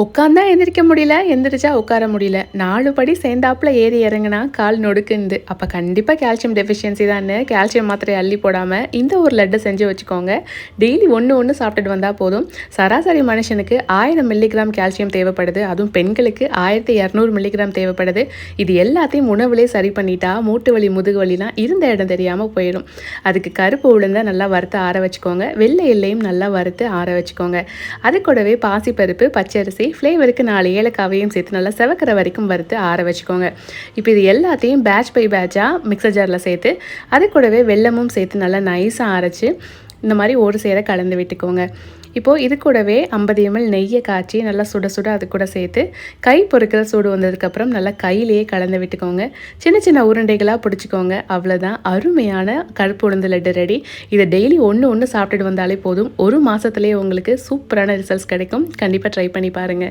உட்காந்தா எந்திரிக்க முடியல எந்திரிச்சா உட்கார முடியல. நாலு படி சேர்ந்தாப்புல ஏறி இறங்குனா கால் நொடுக்குந்து அப்போ கண்டிப்பாக கால்சியம் டெஃபிஷியன்சி தான் கால்சியம் மாத்திரை அள்ளி போடாமல் இந்த ஒரு லட்டு செஞ்சு வச்சுக்கோங்க. டெய்லி ஒன்று ஒன்று சாப்பிட்டுட்டு வந்தால் போதும். சராசரி மனுஷனுக்கு ஆயிரம் மில்லிகிராம் கால்சியம் தேவைப்படுது. அதுவும் பெண்களுக்கு ஆயிரத்தி இரநூறு மில்லிகிராம் தேவைப்படுது. இது எல்லாத்தையும் உணவுலே சரி பண்ணிட்டா மூட்டு வலி முதுகு வலிலாம் இருந்த இடம் தெரியாமல் போயிடும். அதுக்கு கருப்பு உளுந்தை நல்லா வறுத்து ஆற வச்சுக்கோங்க. வெள்ளை எல்லையும் நல்லா வறுத்து ஆற வச்சுக்கோங்க. அது கூடவே பாசிப்பருப்பு பச்சரிசி ஃப்ளேவருக்கு நாலு ஏலக்காவையும் சேர்த்து நல்லா செவக்கிற வரைக்கும் வறுத்து ஆற வச்சுக்கோங்க. இப்போ இது எல்லாத்தையும் பேட்ச் பை பேட்சாக மிக்சர் ஜாரில் சேர்த்து அது கூடவே வெல்லமும் சேர்த்து நல்லா நைஸாக அரைச்சி இந்த மாதிரி ஒரு சேர கலந்து விட்டுக்கோங்க. இப்போது இது கூடவே ஐம்பது எம்எல் நெய்யை காய்ச்சி நல்லா சுட சுட அது கூட சேர்த்து கை பொறுக்கிற சூடு வந்ததுக்கப்புறம் நல்லா கையிலேயே கலந்து விட்டுக்கோங்க. சின்ன சின்ன உருண்டைகளாக பிடிச்சிக்கோங்க. அவ்வளோதான் அருமையான கருப்பு உளுந்து லட்டு ரெடி இதை டெய்லி ஒன்று ஒன்று சாப்பிட்டுட்டு வந்தாலே போதும். ஒரு மாதத்துலேயே உங்களுக்கு சூப்பரான ரிசல்ட்ஸ் கிடைக்கும். கண்டிப்பாக ட்ரை பண்ணி பாருங்கள்